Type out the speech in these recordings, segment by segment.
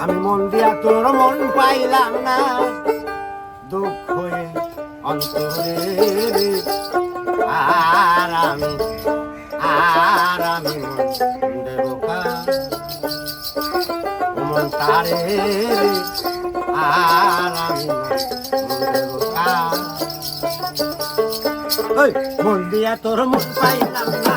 আমি মন দিয়া তোর মন পাইলাম না। দুঃখ অন্তরে আর আমি আর আমি মন তারে, আর আমি মন দিয়া তোর মন পাইলাম না।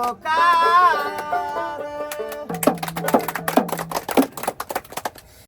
বোকা